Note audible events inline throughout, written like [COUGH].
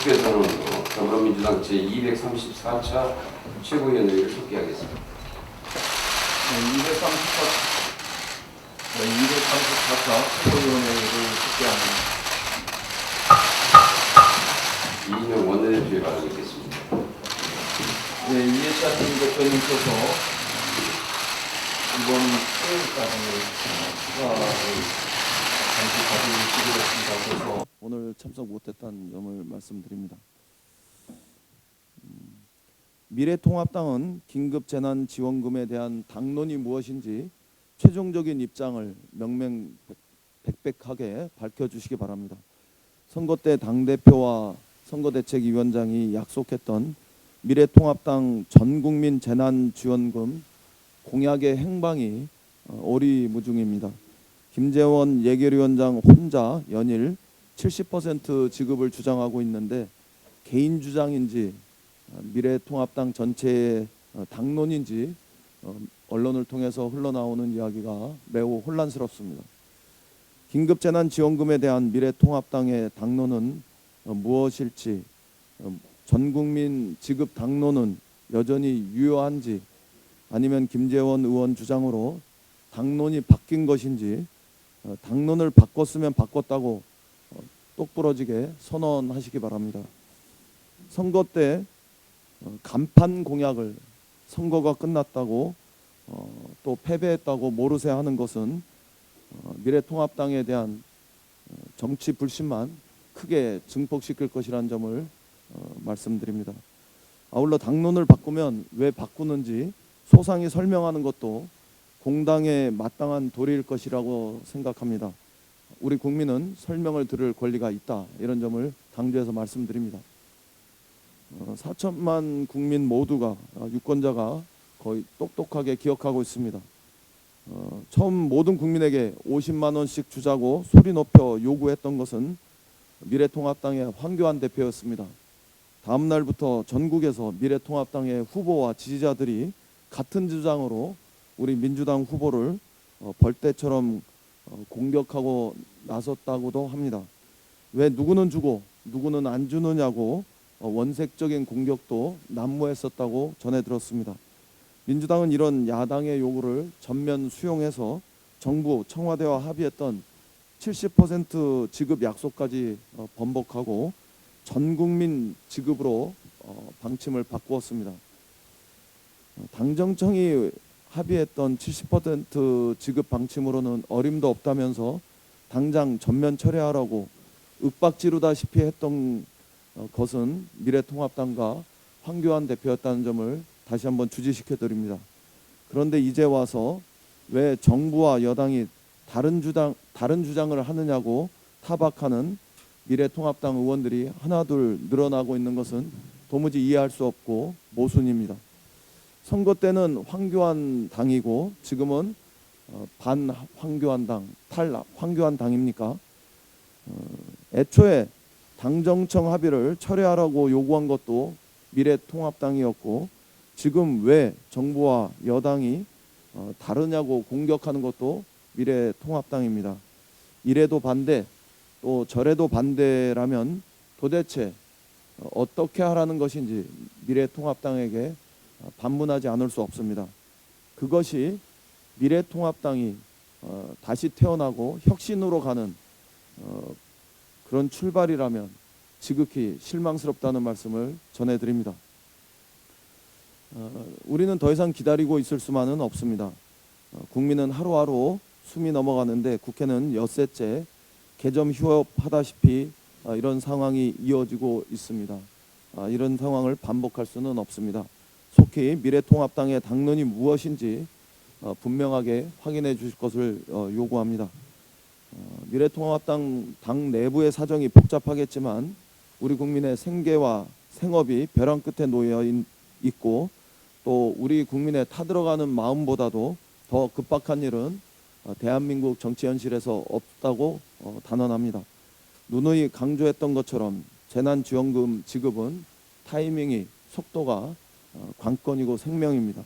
속기에서는 어, 더불어민주당 제234차 최고위원회를 속기하겠습니다. 네, 234, 네, 234차 최고위원회를 집계합니다. 이인영 원내대표의 발언이 있겠습니다. 네, 이해찬 대표님께서 이번 수요일까지 휴가를 잠시 그래서 오늘 참석 못했다는 점을 말씀드립니다. 음, 미래통합당은 긴급 재난 지원금에 대한 당론이 무엇인지 최종적인 입장을 명명백백하게 밝혀주시기 바랍니다. 선거 때 당대표와 선거대책위원장이 약속했던 미래통합당 전국민 재난지원금 공약의 행방이 어, 오리무중입니다. 김재원 예결위원장 혼자 연일 70% 지급을 주장하고 있는데 개인 주장인지 어, 미래통합당 전체의 어, 당론인지 어, 언론을 통해서 흘러나오는 이야기가 매우 혼란스럽습니다. 긴급재난지원금에 대한 미래통합당의 당론은 어, 무엇일지 어, 전국민 지급 당론은 여전히 유효한지 아니면 김재원 의원 주장으로 당론이 바뀐 것인지 어, 당론을 바꿨으면 바꿨다고 어, 똑부러지게 선언하시기 바랍니다. 선거 때 어, 간판 공약을 선거가 끝났다고 어, 또 패배했다고 모르쇠 하는 것은 어, 미래통합당에 대한 어, 정치 불신만 크게 증폭시킬 것이라는 점을 어, 말씀드립니다. 아울러 당론을 바꾸면 왜 바꾸는지 소상히 설명하는 것도 공당의 마땅한 도리일 것이라고 생각합니다. 우리 국민은 설명을 들을 권리가 있다 이런 점을 강조해서 말씀드립니다. 어, 4천만 국민 모두가 어, 유권자가 거의 똑똑하게 기억하고 있습니다. 어, 처음 모든 국민에게 50만 원씩 주자고 소리 높여 요구했던 것은 미래통합당의 황교안 대표였습니다. 다음 날부터 전국에서 미래통합당의 후보와 지지자들이 같은 주장으로 우리 민주당 후보를 어, 벌떼처럼 어, 공격하고 나섰다고도 합니다. 왜 누구는 주고 누구는 안 주느냐고 어, 원색적인 공격도 난무했었다고 전해 들었습니다. 민주당은 이런 야당의 요구를 전면 수용해서 정부 청와대와 합의했던 70% 지급 약속까지 어, 번복하고 전 국민 지급으로 어, 방침을 바꾸었습니다. 어, 당정청이 합의했던 70% 지급 방침으로는 어림도 없다면서 당장 전면 철회하라고 윽박지르다시피 했던 어, 것은 미래통합당과 황교안 대표였다는 점을 다시 한번 주지시켜 드립니다. 그런데 이제 와서 왜 정부와 여당이 다른 주장 다른 주장을 하느냐고 타박하는 미래통합당 의원들이 하나둘 늘어나고 있는 것은 도무지 이해할 수 없고 모순입니다. 선거 때는 황교안 당이고 지금은 어, 반 황교안 당, 탈 황교안 당입니까? 어, 애초에 당정청 합의를 철회하라고 요구한 것도 미래통합당이었고 지금 왜 정부와 여당이 어, 다르냐고 공격하는 것도 미래통합당입니다. 이래도 반대, 또 저래도 반대라면 도대체 어, 어떻게 하라는 것인지 미래통합당에게 어, 반문하지 않을 수 없습니다. 그것이 미래통합당이 어, 다시 태어나고 혁신으로 가는 어, 그런 출발이라면 지극히 실망스럽다는 말씀을 전해드립니다. 어, 우리는 더 이상 기다리고 있을 수만은 없습니다. 어, 국민은 하루하루 숨이 넘어가는데 국회는 엿새째 개점 휴업하다시피 어, 이런 상황이 이어지고 있습니다. 아, 이런 상황을 반복할 수는 없습니다. 속히 미래통합당의 당론이 무엇인지 어, 분명하게 확인해 주실 것을 어, 요구합니다. 어, 미래통합당 당 내부의 사정이 복잡하겠지만 우리 국민의 생계와 생업이 벼랑 끝에 놓여 있- 있고 또 우리 국민의 타들어가는 마음보다도 더 급박한 일은 어, 대한민국 정치 현실에서 없다고 어, 단언합니다. 누누이 강조했던 것처럼 재난지원금 지급은 타이밍이 속도가 어, 관건이고 생명입니다.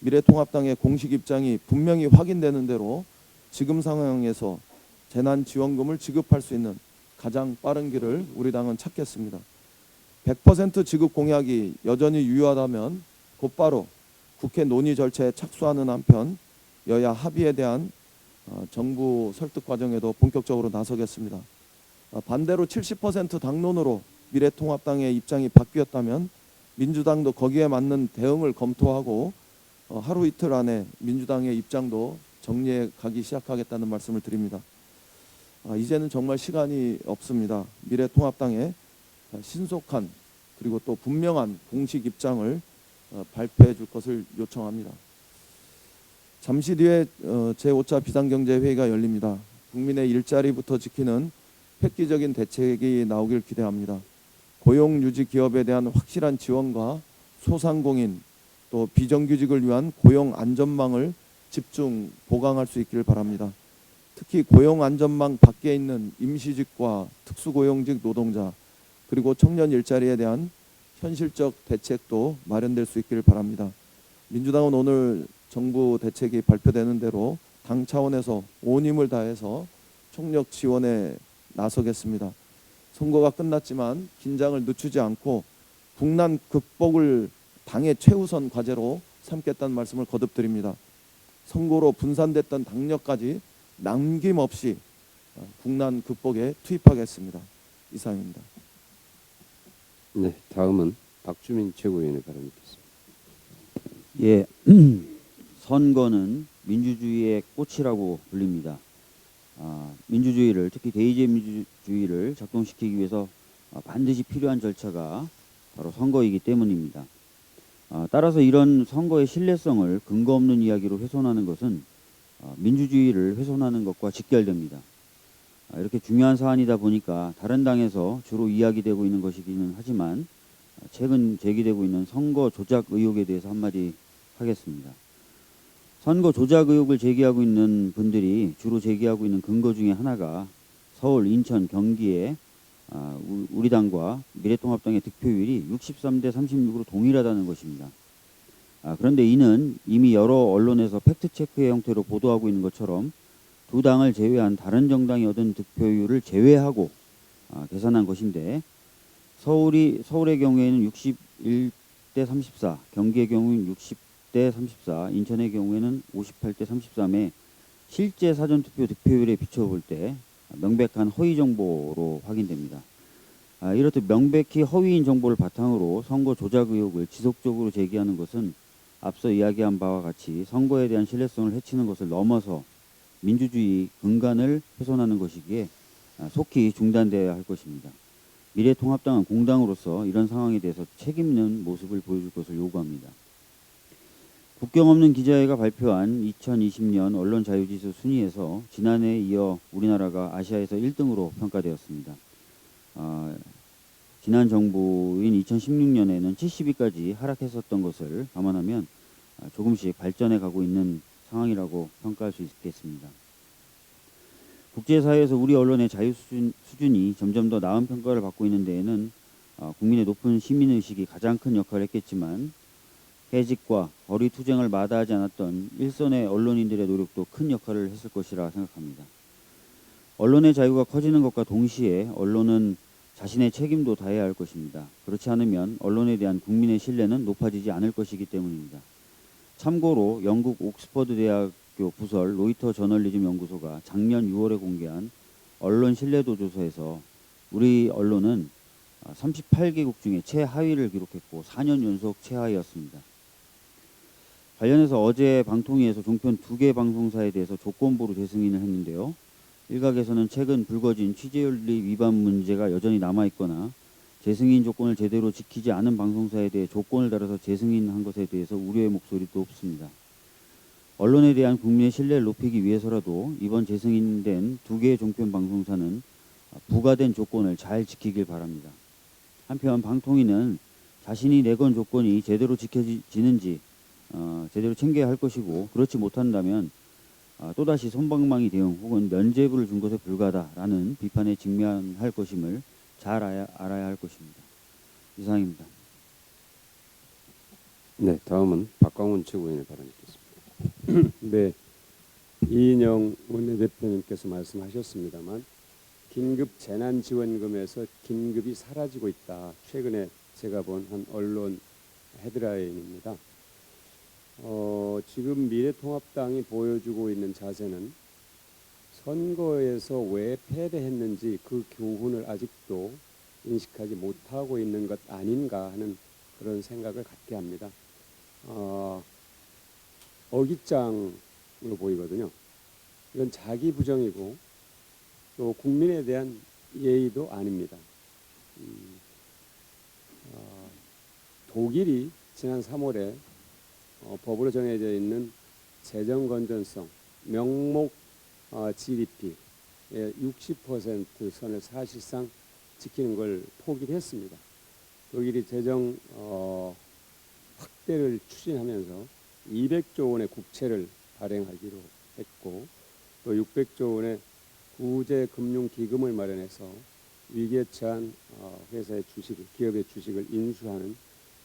미래통합당의 공식 입장이 분명히 확인되는 대로 지금 상황에서 재난지원금을 지급할 수 있는 가장 빠른 길을 우리 당은 찾겠습니다. 100% 지급 공약이 여전히 유효하다면 곧바로 국회 논의 절차에 착수하는 한편 여야 합의에 대한 어, 정부 설득 과정에도 본격적으로 나서겠습니다. 어, 반대로 70% 당론으로 미래통합당의 입장이 바뀌었다면 민주당도 거기에 맞는 대응을 검토하고 어, 하루 이틀 안에 민주당의 입장도 정리해 가기 시작하겠다는 말씀을 드립니다. 아, 이제는 정말 시간이 없습니다. 미래통합당의 신속한 그리고 또 분명한 공식 입장을 어, 발표해 줄 것을 요청합니다. 잠시 뒤에 어, 제5차 비상경제회의가 열립니다. 국민의 일자리부터 지키는 획기적인 대책이 나오길 기대합니다. 고용 유지 기업에 대한 확실한 지원과 소상공인 또 비정규직을 위한 고용 안전망을 집중 보강할 수 있기를 바랍니다. 특히 고용 안전망 밖에 있는 임시직과 특수고용직 노동자 그리고 청년 일자리에 대한 현실적 대책도 마련될 수 있기를 바랍니다. 민주당은 오늘 정부 대책이 발표되는 대로 당 차원에서 온 힘을 다해서 총력 지원에 나서겠습니다. 선거가 끝났지만 긴장을 늦추지 않고 국난 극복을 당의 최우선 과제로 삼겠다는 말씀을 거듭드립니다. 선거로 분산됐던 당력까지 남김없이 어, 국난 극복에 투입하겠습니다. 이상입니다. 네, 다음은 박주민 최고위원의 발언 듣겠습니다. 예, [CLEARS THROAT] 선거는 민주주의의 꽃이라고 불립니다. 아, 민주주의를 특히 대의제 민주주의를 작동시키기 위해서 아, 반드시 필요한 절차가 바로 선거이기 때문입니다. 아, 따라서 이런 선거의 신뢰성을 근거 없는 이야기로 훼손하는 것은 아, 민주주의를 훼손하는 것과 직결됩니다. 아, 이렇게 중요한 사안이다 보니까 다른 당에서 주로 이야기되고 있는 것이기는 하지만 아, 최근 제기되고 있는 선거 조작 의혹에 대해서 한마디 하겠습니다. 선거 조작 의혹을 제기하고 있는 분들이 주로 제기하고 있는 근거 중에 하나가 서울, 인천, 경기에 아, 우- 우리 당과 미래통합당의 득표율이 63대 36으로 동일하다는 것입니다. 아, 그런데 이는 이미 여러 언론에서 팩트체크의 형태로 보도하고 있는 것처럼 두 당을 제외한 다른 정당이 얻은 득표율을 제외하고 아, 계산한 것인데 서울이 서울의 경우에는 61대 34, 경기의 경우는 60 대 34, 인천의 경우에는 58대 33에 실제 사전 투표 득표율에 비춰볼 때 명백한 허위 정보로 확인됩니다. 아, 이렇듯 명백히 허위인 정보를 바탕으로 선거 조작 의혹을 지속적으로 제기하는 것은 앞서 이야기한 바와 같이 선거에 대한 신뢰성을 해치는 것을 넘어서 민주주의 근간을 훼손하는 것이기에 아, 속히 중단되어야 할 것입니다. 미래통합당은 공당으로서 이런 상황에 대해서 책임 있는 모습을 보여줄 것을 요구합니다. 국경 없는 기자회가 발표한 2020년 언론 자유지수 순위에서 지난해에 이어 우리나라가 아시아에서 1등으로 평가되었습니다. 아, 지난 정부인 2016년에는 70위까지 하락했었던 것을 감안하면 아, 조금씩 발전해 가고 있는 상황이라고 평가할 수 있겠습니다. 국제사회에서 우리 언론의 자유 수준, 수준이 점점 더 나은 평가를 받고 있는 데에는 아, 국민의 높은 시민의식이 가장 큰 역할을 했겠지만 해직과 거리 투쟁을 마다하지 않았던 일선의 언론인들의 노력도 큰 역할을 했을 것이라 생각합니다. 언론의 자유가 커지는 것과 동시에 언론은 자신의 책임도 다해야 할 것입니다. 그렇지 않으면 언론에 대한 국민의 신뢰는 높아지지 않을 것이기 때문입니다. 참고로 영국 옥스퍼드 대학교 부설 로이터 저널리즘 연구소가 작년 6월에 공개한 언론 신뢰도 조사에서 우리 언론은 38개국 중에 최하위를 기록했고 4년 연속 최하위였습니다. 관련해서 어제 방통위에서 종편 두 개 방송사에 대해서 조건부로 재승인을 했는데요. 일각에서는 최근 불거진 취재윤리 위반 문제가 여전히 남아 있거나 재승인 조건을 제대로 지키지 않은 방송사에 대해 조건을 달아서 재승인한 것에 대해서 우려의 목소리도 높습니다. 언론에 대한 국민의 신뢰를 높이기 위해서라도 이번 재승인된 두 개의 종편 방송사는 부과된 조건을 잘 지키길 바랍니다. 한편 방통위는 자신이 내건 조건이 제대로 지켜지는지 어, 제대로 챙겨야 할 것이고 그렇지 못한다면 아, 또다시 손방망이 대응 혹은 면죄부를 준 것에 불과하다라는 비판에 직면할 것임을 잘 알아야, 할 것입니다. 이상입니다. 네, 다음은 박광훈 최고위원의 발언 듣겠습니다. 네, 이인영 원내대표님께서 말씀하셨습니다만 긴급 재난지원금에서 긴급이 사라지고 있다. 최근에 제가 본 한 언론 헤드라인입니다. 어, 지금 미래통합당이 보여주고 있는 자세는 선거에서 왜 패배했는지 그 교훈을 아직도 인식하지 못하고 있는 것 아닌가 하는 그런 생각을 갖게 합니다. 어, 어깃장으로 보이거든요. 이건 자기 부정이고 또 국민에 대한 예의도 아닙니다. 음, 어, 독일이 지난 3월에 어, 법으로 정해져 있는 재정 건전성 명목 어, GDP의 60% 선을 사실상 지키는 걸 포기를 했습니다. 독일이 재정 어, 확대를 추진하면서 200조 원의 국채를 발행하기로 했고 또 600조 원의 구제 금융 기금을 마련해서 위기에 처한 어, 회사의 주식을 기업의 주식을 인수하는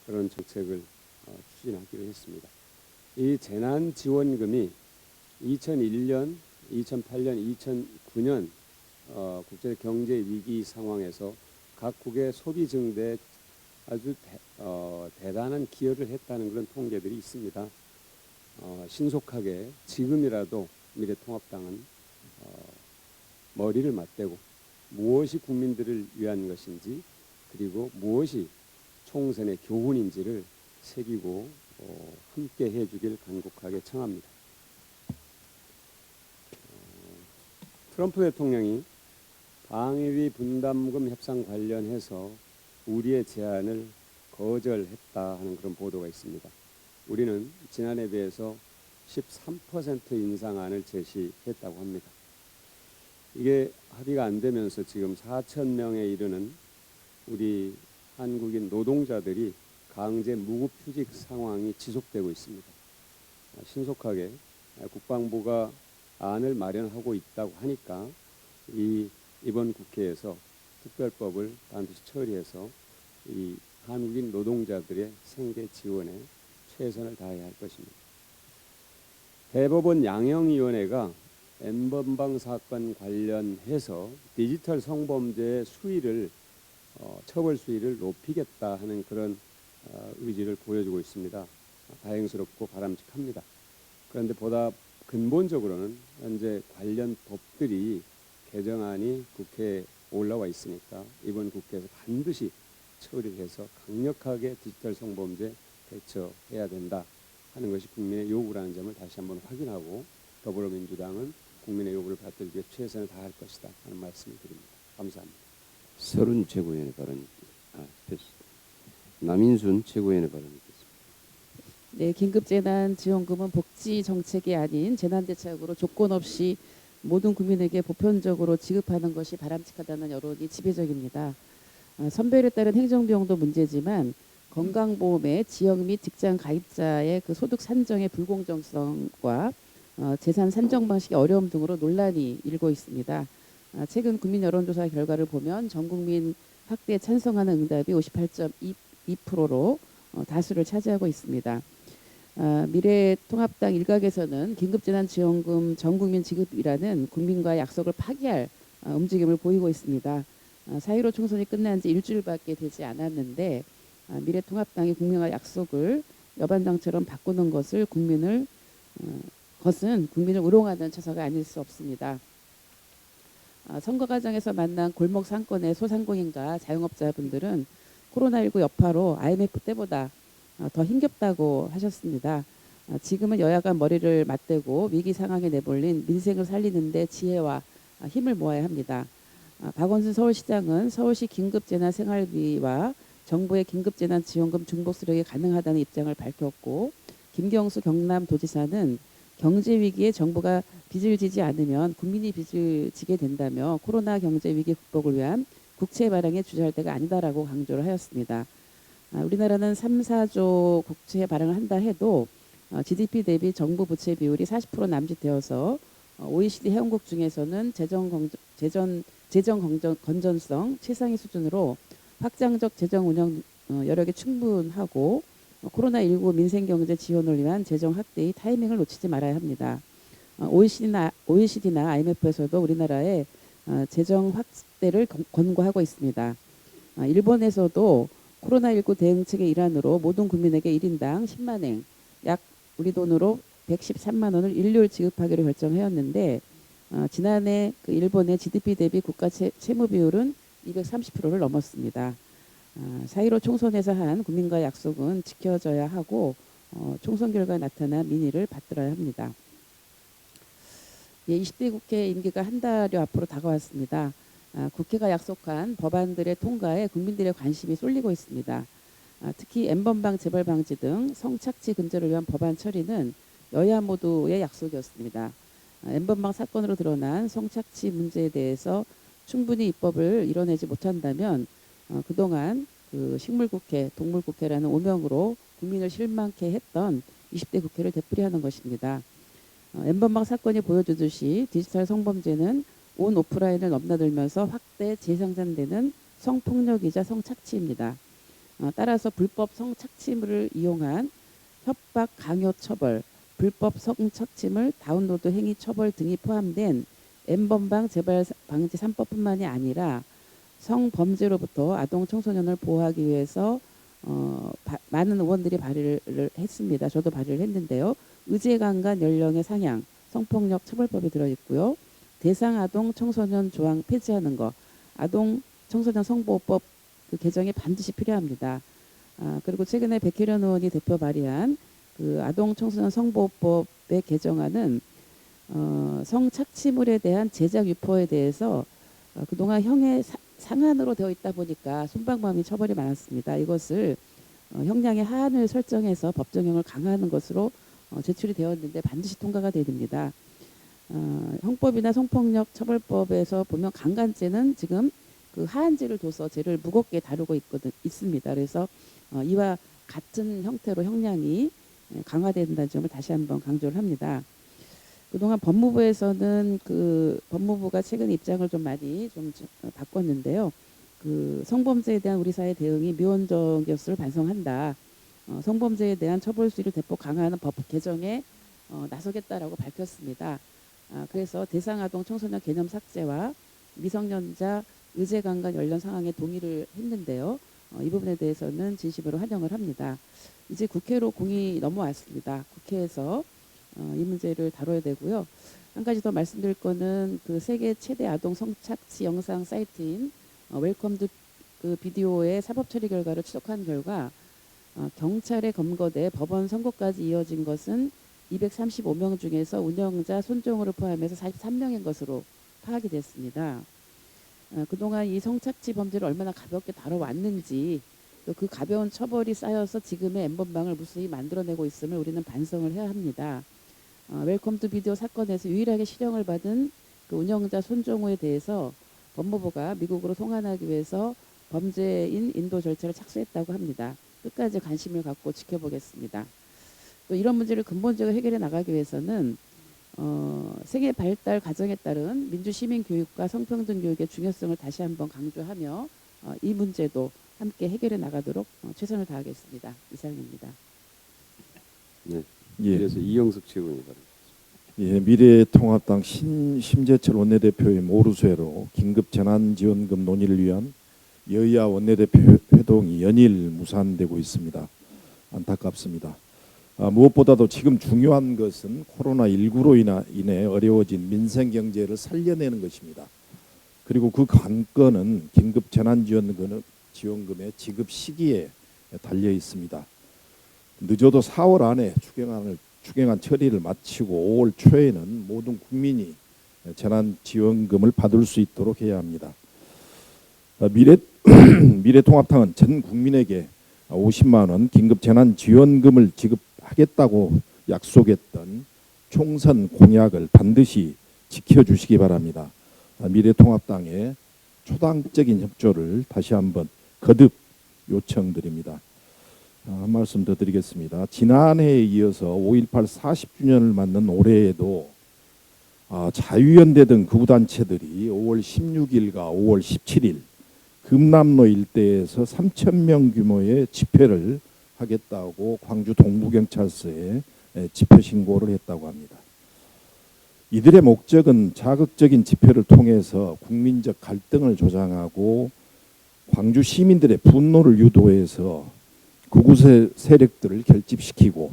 그런 정책을 어, 추진하기로 했습니다. 이 재난 지원금이 2001년, 2008년, 2009년 어, 국제 경제 위기 상황에서 각국의 소비 증대에 아주 대, 어, 대단한 기여를 했다는 그런 통계들이 있습니다. 어, 신속하게 지금이라도 미래통합당은 어, 머리를 맞대고 무엇이 국민들을 위한 것인지 그리고 무엇이 총선의 교훈인지를 새기고 어, 함께 해주길 간곡하게 청합니다. 어, 트럼프 대통령이 방위비 분담금 협상 관련해서 우리의 제안을 거절했다 하는 그런 보도가 있습니다. 우리는 지난해 비해서 13% 인상안을 제시했다고 합니다. 이게 합의가 안 되면서 지금 4천 명에 이르는 우리 한국인 노동자들이 강제 무급휴직 상황이 지속되고 있습니다. 아, 신속하게 국방부가 안을 마련하고 있다고 하니까 이 이번 국회에서 특별법을 반드시 처리해서 이 한국인 노동자들의 생계 지원에 최선을 다해야 할 것입니다. 대법원 양형위원회가 엠번방 사건 관련해서 디지털 성범죄의 수위를 어, 처벌 수위를 높이겠다 하는 그런 어, 의지를 보여주고 있습니다. 다행스럽고 바람직합니다. 그런데 보다 근본적으로는 현재 관련 법들이 개정안이 국회에 올라와 있으니까 이번 국회에서 반드시 처리를 해서 강력하게 디지털 성범죄 대처해야 된다 하는 것이 국민의 요구라는 점을 다시 한번 확인하고 더불어민주당은 국민의 요구를 받들기 위해 최선을 다할 것이다 하는 말씀을 드립니다. 감사합니다. 서른 최고위원의 발언 아, 됐습니다. 남인순 최고위원의 발언이 있겠습니다. 네, 긴급재난지원금은 복지 정책이 아닌 재난대책으로 조건 없이 모든 국민에게 보편적으로 지급하는 것이 바람직하다는 여론이 지배적입니다. 아, 선별에 따른 행정비용도 문제지만 건강보험의 지역 및 직장 가입자의 그 소득 산정의 불공정성과 어, 재산 산정 방식의 어려움 등으로 논란이 일고 있습니다. 아, 최근 국민 여론조사 결과를 보면 전 국민 확대 찬성하는 응답이 58.2% 로 어, 다수를 차지하고 있습니다. 아, 미래통합당 일각에서는 긴급재난지원금 전국민 지급이라는 국민과의 약속을 파기할 아, 움직임을 보이고 있습니다. 아, 4.15 총선이 끝난 지 일주일밖에 되지 않았는데 아, 미래통합당이 국민과 약속을 여반장처럼 바꾸는 것을 국민을 어, 것은 국민을 우롱하는 처사가 아닐 수 없습니다. 아, 선거 과정에서 만난 골목 상권의 소상공인과 자영업자분들은 코로나19 여파로 IMF 때보다 아, 더 힘겹다고 하셨습니다. 아, 지금은 여야가 머리를 맞대고 위기 상황에 내몰린 민생을 살리는데 지혜와 아, 힘을 모아야 합니다. 아, 박원순 서울시장은 서울시 긴급재난생활비와 정부의 긴급재난지원금 중복 수령이 가능하다는 입장을 밝혔고 김경수 경남도지사는 경제 위기에 정부가 빚을 지지 않으면 국민이 빚을 지게 된다며 코로나 경제 위기 극복을 위한 국채 발행에 주저할 때가 아니다라고 강조를 하였습니다. 아, 우리나라는 3, 4조 국채 발행을 한다 해도 어, GDP 대비 정부 부채 비율이 40% 남짓되어서 어, OECD 회원국 중에서는 재정 건전, 재정, 재정 건전, 건전성 최상위 수준으로 확장적 재정 운영 어, 여력이 충분하고 어, 코로나19 민생경제 지원을 위한 재정 확대의 타이밍을 놓치지 말아야 합니다. 어, OECD나, OECD나 IMF에서도 우리나라의 아, 재정 확대를 권- 권고하고 있습니다. 아, 일본에서도 코로나19 대응책의 일환으로 모든 국민에게 1인당 10만 엔, 약 우리 돈으로 113만 원을 일률 지급하기로 결정하였는데 어, 지난해 그 일본의 GDP 대비 국가 채, 채무 비율은 230%를 넘었습니다. 아, 4.15 총선에서 한 국민과 약속은 지켜져야 하고 어, 총선 결과 나타난 민의를 받들어야 합니다. 예, 20대 국회 임기가 한 달여 앞으로 다가왔습니다. 아, 국회가 약속한 법안들의 통과에 국민들의 관심이 쏠리고 있습니다. 아, 특히 N번방 재발 방지 등 성착취 근절을 위한 법안 처리는 여야 모두의 약속이었습니다. 아, N번방 사건으로 드러난 성착취 문제에 대해서 충분히 입법을 이뤄내지 못한다면 어, 그동안 그 식물국회, 동물국회라는 오명으로 국민을 실망케 했던 20대 국회를 되풀이하는 것입니다. 어, N번방 사건이 보여주듯이 디지털 성범죄는 온 오프라인을 넘나들면서 확대 재생산되는 성폭력이자 성착취입니다. 어, 따라서 불법 성착취물을 이용한 협박, 강요 처벌, 불법 성착취물 다운로드 행위 처벌 등이 포함된 N번방 재발 방지 3법뿐만이 아니라 성범죄로부터 아동 청소년을 보호하기 위해서 어, 바- 많은 의원들이 발의를 했습니다. 저도 발의를 했는데요. 의제강간 연령의 상향, 성폭력 처벌법이 들어있고요. 대상 아동 청소년 조항 폐지하는 거, 아동 청소년 성보호법 그 개정이 반드시 필요합니다. 아, 그리고 최근에 백혜련 의원이 대표 발의한 그 아동 청소년 성보호법의 개정안은 어, 성착취물에 대한 제작 유포에 대해서 어, 그동안 형의 사- 상한으로 되어 있다 보니까 손방망이 처벌이 많았습니다. 이것을 어, 형량의 하한을 설정해서 법정형을 강화하는 것으로 어, 제출이 되었는데 반드시 통과가 돼야 됩니다. 어, 형법이나 성폭력 처벌법에서 보면 강간죄는 지금 그 하한죄를 둬서 죄를 무겁게 다루고 있거든 있습니다. 그래서 어, 이와 같은 형태로 형량이 예, 강화된다는 점을 다시 한번 강조를 합니다. 그동안 법무부에서는 그 법무부가 최근 입장을 좀 많이 좀 저- 어, 바꿨는데요. 그 성범죄에 대한 우리 사회 대응이 미온적이었을 반성한다. 어, 성범죄에 대한 처벌 수위를 대폭 강화하는 법 개정에 어, 나서겠다라고 밝혔습니다. 아, 그래서 대상 아동 청소년 개념 삭제와 미성년자 의제 강간 연령 상황에 동의를 했는데요. 어, 이 부분에 대해서는 진심으로 환영을 합니다. 이제 국회로 공이 넘어왔습니다. 국회에서 어, 이 문제를 다뤄야 되고요. 한 가지 더 말씀드릴 거는 그 세계 최대 아동 성착취 영상 사이트인 어, 웰컴드 그 비디오의 사법 처리 결과를 추적한 결과 어, 경찰에 검거돼 법원 선고까지 이어진 것은 235명 중에서 운영자 손정호를 포함해서 43명인 것으로 파악이 됐습니다. 어, 그동안 이 성착취 범죄를 얼마나 가볍게 다뤄왔는지 또 그 가벼운 처벌이 쌓여서 지금의 엠번방을 무수히 만들어내고 있음을 우리는 반성을 해야 합니다. 어, 웰컴 투 비디오 사건에서 유일하게 실형을 받은 그 운영자 손정호에 대해서 법무부가 미국으로 송환하기 위해서 범죄인 인도 절차를 착수했다고 합니다. 끝까지 관심을 갖고 지켜보겠습니다. 또 이런 문제를 근본적으로 해결해 나가기 위해서는 어, 세계 발달 과정에 따른 민주 시민 교육과 성평등 교육의 중요성을 다시 한번 강조하며 어, 이 문제도 함께 해결해 나가도록 어, 최선을 다하겠습니다. 이상입니다. 네. 예, 그래서 이영석 최고위원. 예, 미래통합당 신, 심재철 원내대표의 모르쇠로 긴급 재난지원금 논의를 위한 여야 원내대표 회동이 연일 무산되고 있습니다. 안타깝습니다. 아, 무엇보다도 지금 중요한 것은 코로나 19로 인하, 인해 어려워진 민생 경제를 살려내는 것입니다. 그리고 그 관건은 긴급 재난지원금 지원금의 지급 시기에 달려 있습니다. 늦어도 4월 안에 추경안을 추경안 처리를 마치고 5월 초에는 모든 국민이 재난지원금을 받을 수 있도록 해야 합니다. 아, 미래 [CLEARS THROAT] 미래통합당은 전 국민에게 50만 원 긴급 재난 지원금을 지급하겠다고 약속했던 총선 공약을 반드시 지켜주시기 바랍니다. 아, 미래통합당의 초당적인 협조를 다시 한번 거듭 요청드립니다. 아, 한 말씀 더 드리겠습니다. 지난해에 이어서 5.18 40주년을 맞는 올해에도 아, 자유연대 등 극우단체들이 5월 16일과 5월 17일 금남로 일대에서 3천 명 규모의 집회를 하겠다고 광주 동부경찰서에 에, 집회 신고를 했다고 합니다. 이들의 목적은 자극적인 집회를 통해서 국민적 갈등을 조장하고 광주 시민들의 분노를 유도해서 극우세 세력들을 결집시키고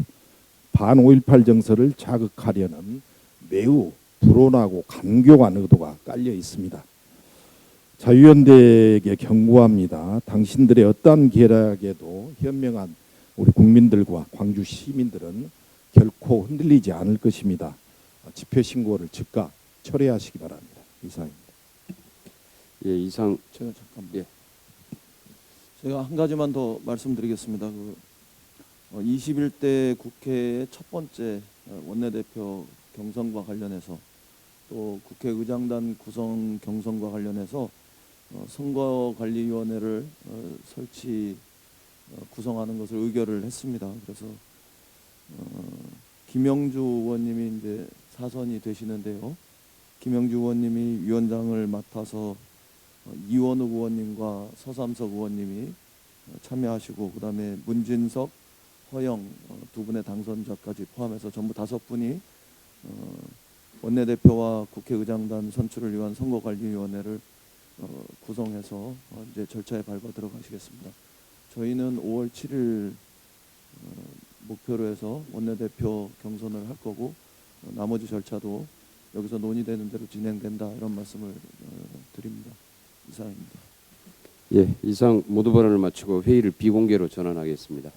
반5.18 정서를 자극하려는 매우 불온하고 간교한 의도가 깔려 있습니다. 자유연대에게 경고합니다. 당신들의 어떠한 계략에도 현명한 우리 국민들과 광주 시민들은 결코 흔들리지 않을 것입니다. 집회 신고를 즉각 철회하시기 바랍니다. 이상입니다. 예, 이상 제가 잠깐만. 예. 제가 한 가지만 더 말씀드리겠습니다. 그 21대 국회의 첫 번째 어, 원내대표 경선과 관련해서 또 국회의장단 구성 경선과 관련해서 어, 선거관리위원회를 어, 설치 어, 구성하는 것을 의결을 했습니다. 그래서 어, 김영주 의원님이 이제 사선이 되시는데요. 김영주 의원님이 위원장을 맡아서 어, 이원욱 의원님과 서삼석 의원님이 어, 참여하시고 그다음에 문진석, 허영 어, 두 분의 당선자까지 포함해서 전부 다섯 분이 어, 원내대표와 국회의장단 선출을 위한 선거관리위원회를 어, 구성해서 어, 이제 절차에 밟아 들어가시겠습니다. 저희는 5월 7일 어, 목표로 해서 원내대표 경선을 할 거고 어, 나머지 절차도 여기서 논의되는 대로 진행된다 이런 말씀을 어, 드립니다. 이상입니다. 예, 이상 모두 발언을 마치고 회의를 비공개로 전환하겠습니다.